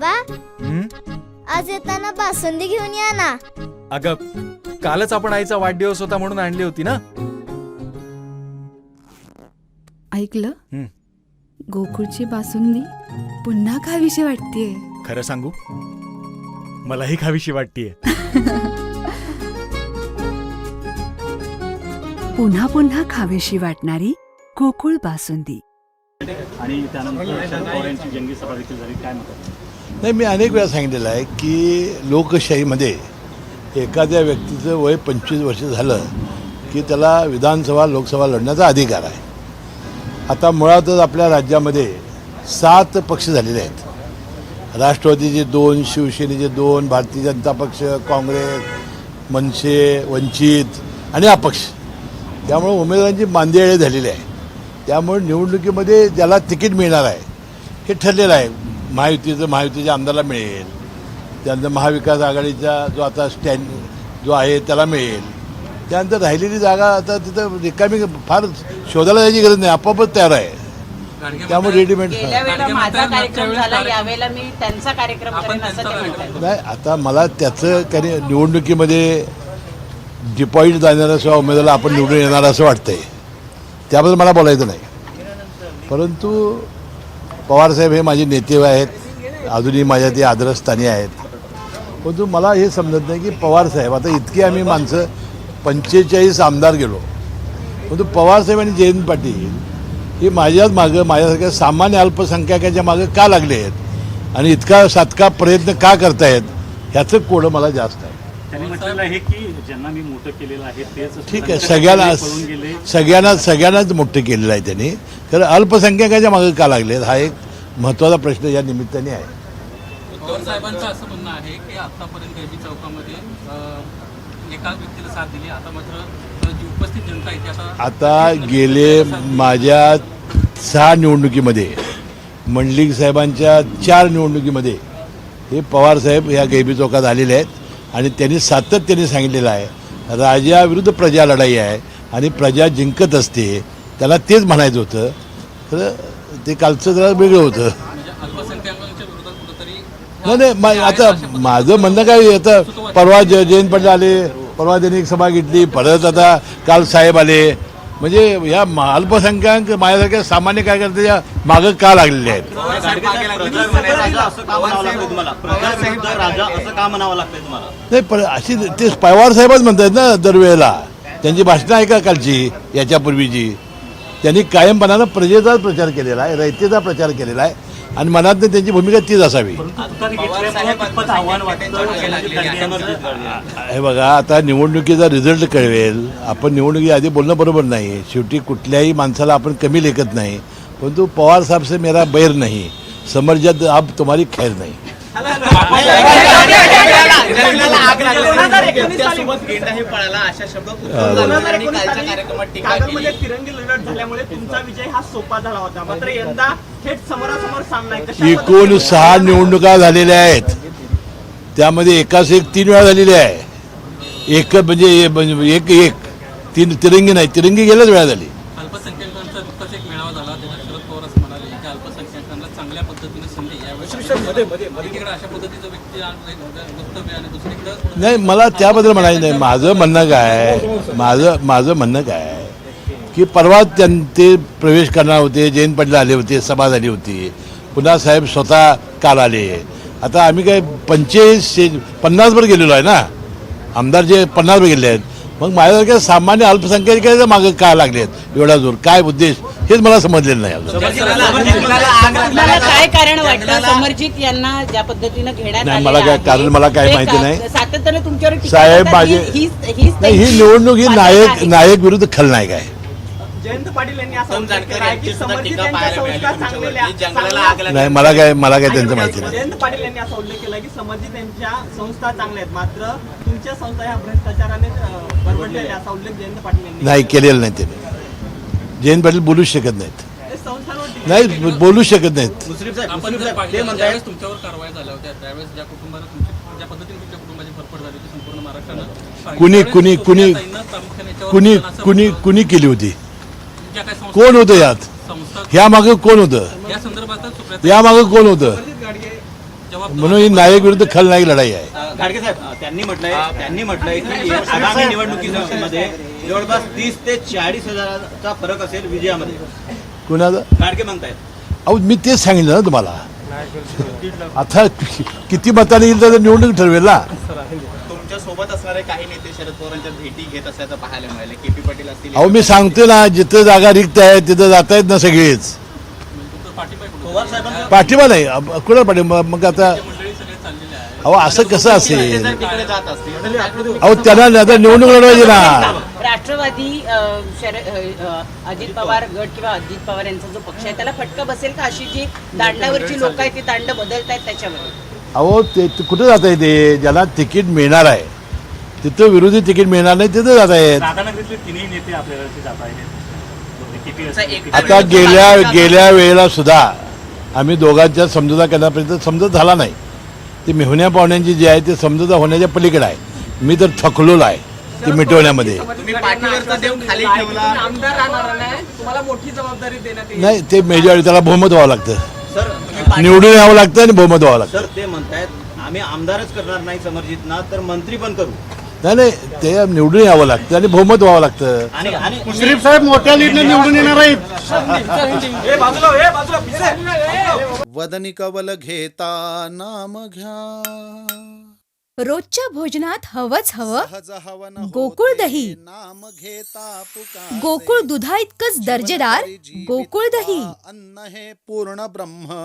बाबा. हं? आज येताना बासुंदी घेऊन या ना. अगं कालच आपण आईचा वाढदिवस होता म्हणून आणली होती ना? ऐकलं? हं. गोकुळची बासुंदी पुन्हा खावीशी वाटतेय. खरं सांगू? मलाही खावीशी वाटतीये. पुन्हा पुन्हा खावीशी वाटणारी गोकुळ बासुंदी. आणि त्यानंतर शरद पवार यांची जंगी सभा देखील झाली. काय म्हणतात? नाही मी अनेक वेळा सांगितलेलं आहे की लोकशाहीमध्ये एखाद्या व्यक्तीचं वय पंचवीस वर्ष झालं की त्याला विधानसभा लोकसभा लढण्याचा अधिकार आहे. आता मुळातच आपल्या राज्यामध्ये सात पक्ष झालेले आहेत. राष्ट्रवादीचे दोन शिवसेनेचे दोन भारतीय जनता पक्ष काँग्रेस मनसे वंचित आणि अपक्ष. त्यामुळे उमेदवारांची मांदियाळी झालेली आहे. त्यामुळे निवडणुकीमध्ये ज्याला तिकीट मिळणार आहे हे ठरलेलं आहे. महायुतीचं महायुतीच्या आमदारला मिळेल. त्यानंतर महाविकास आघाडीचा जो आता स्टँड जो आहे त्याला मिळेल. त्यानंतर राहिलेली जागा आता तिथं रिकामी फार शोधायला जायची गरज नाही. आपोआपच तयार आहे. त्यामुळे रेडीमेड गेल्या वेळेला माझा कार्यक्रम झाला यावेळेला मी त्यांचा कार्यक्रम करेन असं ते म्हणतात. नाही आता मला त्याचं काही निवडणुकीमध्ये डिपॉझिट जाणाऱ्या उमेदवाराला आपण निवडून येणार असं वाटतंय. त्याबद्दल मला बोलायचं नाही. परंतु पवारसाहेब हे माझे नेते आहेत. अजूनही माझ्या ते आदरस्थानी आहेत. परंतु मला हे समजत नाही की पवारसाहेब आता इतकी आम्ही माणसं पंचेचाळीस आमदार गेलो. परंतु पवारसाहेब आणि जयंत पाटील हे माझ्याच मागं माझ्यासारख्या सामान्य अल्पसंख्याकाच्या मागं का लागले आहेत? आणि इतका सातका प्रयत्न का करतायत? ह्याचं कोडं मला जास्त आहे. त्यांनी म्हटलेलं आहे की ज्यांना मी मोठं केलेलं आहे तेच ठीक आहे सगळ्यांना सगळ्यांना सगळ्यांनाच मोठं केलेलं आहे त्यांनी. खरं अल्पसंख्याकाच्या मागे का लागले हा एक महत्त्वाचा प्रश्न या निमित्ताने आहे. पवार साहेबांचं असं म्हणणं आहे की आतापर्यंत एबी चौकामध्ये एका व्यक्तीला साथ दिली. आता मात्र जी उपस्थित जनता आहे ती आता आता गेले माझ्या सहा निवडणुकीमध्ये मंडलिक साहेबांच्या चार निवडणुकीमध्ये हे पवारसाहेब या गैबी चौकात आलेले आहेत. आणि त्यांनी सातत्याने सांगितलेलं आहे राजाविरुद्ध प्रजा लढाई आहे आणि प्रजा जिंकत असते त्याला तेच म्हणायचं होतं. तर ते कालचं जरा वेगळं होतं. नाही नाही मा- आता माझं म्हणणं काय आता परवा जयंत पाटील आले परवा त्यांनी एक सभा घेतली परत आता काल साहेब आले म्हणजे या मा- अल्पसंख्याक माझ्यासारख्या सामान्य कार्यकर्त्याच्या मागं का लागलेले आहेत? तुम्हाला राजा असं का म्हणावं लागतंय तुम्हाला अशी ते पवार साहेबच म्हणतात ना दरवेळेला. त्यांची भाषणं ऐका कालची याच्यापूर्वीची. त्यांनी कायमपणानं प्रजेचाच प्रचार केलेला आहे रयतेचा प्रचार केलेला आहे. आणि मनात त्यांची भूमिका तीच असावी. हे बघा आता निवडणुकीचा रिझल्ट कळवेल आपण निवडणुकी आधी बोलणं बरोबर नाही. शेवटी कुठल्याही माणसाला आपण कमी लेखत नाही. परंतु पवार साहेब से मेरा बैर नाही. समर्जात अब तुम्हारी खैर नाही. कागलमध्ये तिरंगी लढत झाल्यामुळे तुमचा विजय हा सोपा झाला होता. मात्र यंदा थेट समोरासमोर सामना आहे. कशा एकूण सहा निवडणुका झालेल्या आहेत. त्यामध्ये एकाच एक तीन वेळा झालेली आहे. एक म्हणजे म्हणजे एक एक तीन तिरंगी नाही तिरंगी गेल्याच वेळा झाली अल्पसंख्याकांचा नुकताच एक मेळावा झाला त्याच्यात शरद पवार असं म्हणाले की अल्पसंख्याकांना चांगल्या पद्धतीने संधी यावेळी एकीकडे अशा पद्धतीचं व्यक्ती आणि वक्तव्य आणि दुसरीकडे नाही मला त्याबद्दल म्हणायचं नाही. माझं म्हणणं काय आहे, माझं माझं म्हणणं काय आहे? की परवा त्यां ते प्रवेश करणार होते जयंत पाटील आले होते सभा झाली होती. पुन्हा साहेब स्वतः काल आले. आता आम्ही काय पंचेचाळीस पन्नासवर गेलेलो आहे ना? आमदार जे पन्नासवर गेले आहेत. मग माझ्यासारख्या सामान्य अल्पसंख्याकाच्या मागं काय लागले आहेत एवढा जोर. काय उद्देश? हेच मला समजलेलं नाही काय कारण वाटतं? समर्जित यांना ज्या पद्धतीनं घेण्यात नाही, आलेलं मला काय- कारण मला काय माहिती का- नाही. सातत्याने तुमच्यावर साहेब माझे- ही- ही निवडणूक ही नायक. नायक विरुद्ध खलनायक आहे. जयंत पाटील यांनी असं की यांच्या संस्कार नाही मला काय मला काय त्यांचं माहिती नाही. जयंत पाटील यांनी असा उल्लेख केला की समर्जित यांच्या संस्था चांगल्या आहेत. मात्र तुमच्या संस्था ह्या भ्रष्टाचाराने बरबडलेल्या असा उल्लेख जयंत पाटील यांनी नाही केलेलं नाही त्यांनी. जयंत पाटील बोलूच शकत नाहीत. ते नाही बोलू शकत नाहीत. आपण जर पाहिलं ज्यावेळेस तुमच्यावर कारवाई झाल्या होत्या त्यावेळेस ज्या कुटुंबाला तुमची ज्या पद्धतीने तुमच्या कुटुंबाची फरफड झाली होती संपूर्ण महाराष्ट्रानं. कुणी कुणी कुणी कुणी कुणी कुणी केली होती? कोण होतं यात? ह्या मागं कोण होतं? या संदर्भात सुप्रिया या मागं कोण होतं? म्हणून ही नायक विरुद्ध खलनायक लढाई आहे. अं, गाडगे साहेब त्यांनी म्हटलंय त्यांनी म्हटलंय की आगामी निवडणुकीमध्ये जवळपास तीस ते चाळीस हजाराचा फरक असेल विजयामध्ये. कुणाचं? गाडगे म्हणतायत. अहो मी तेच सांगितलं ना तुम्हाला. आता कि- किती मताने येईल तर निवडणूक ठरवेल ना. सोबत असणारे काही नेते शरद पवारांच्या भेटी घेत असल्याचं पाहायला मिळालं. के पी पाटील असतील अहो मी सांगतो ना जिथं जागा रिक्त आहे तिथं जाता येत ना सगळेच. पाठिंबा? पवार नाही. अब- कुणाला पाठिंबा? मग आता मंडळी सगळे चाललेले आहे अहो असं कसं असेल? जर तिकडे जात असतील. अहो त्यांना आता निवडणूक लढवायची ना. राष्ट्रवादी अ, शरद अ, अ, अजित पवार गट किंवा अजित पवार यांचा जो पक्ष आहे त्याला फटका बसेल का अशी जी दांडावरची लोक आहेत ती दांड बदलत आहेत त्याच्यावर अहो ते ते कुठं जाता येते ज्याला तिकीट मिळणार आहे. तिथं विरोधी तिकीट मिळणार नाही तिथं जात आहेत राधानगरीतले तिन्ही नेते आपल्याला जात आहेत. आता गेल्या गेल्या वेळेला सुद्धा आम्ही दोघांच्या समजुता करण्यापर्यंत समजत झाला नाही. ती मेहुण्या पाहुण्यांची जी आहे ती समजुता होण्याच्या पलीकडे आहे. मी तर थकलोलो आहे ती मिटवण्यामध्ये. तुम्ही पाठीवरचा देव खाली ठेवला. आमदार राहणार नाही. तुम्हाला मोठी जबाबदारी देण्यात येईल. नाही ते मेजॉरिटी त्याला बहुमत व्हावं लागतं. निवडून यावं लागतं आणि बहुमत व्हावं लागतं. सर ते म्हणतायत आम्ही आमदारच करणार नाही समर्जित ना तर मंत्री पण करू. नाही नाही ते निवडून यावं लागतं आणि बहुमत व्हावं लागतं. आणि आणि मुश्रीफ साहेब मोठ्या लीडने निवडून येणार आहेत. वदनी कवल घेता नाम घ्या. रोजच्या भोजनात हवंच हवं. सहज हवन गोकुळ दही. नाम घेता पुकारे. गोकुळ दुधा इतकंच दर्जेदार गोकुळ दही. अन्न हे पूर्ण ब्रह्म.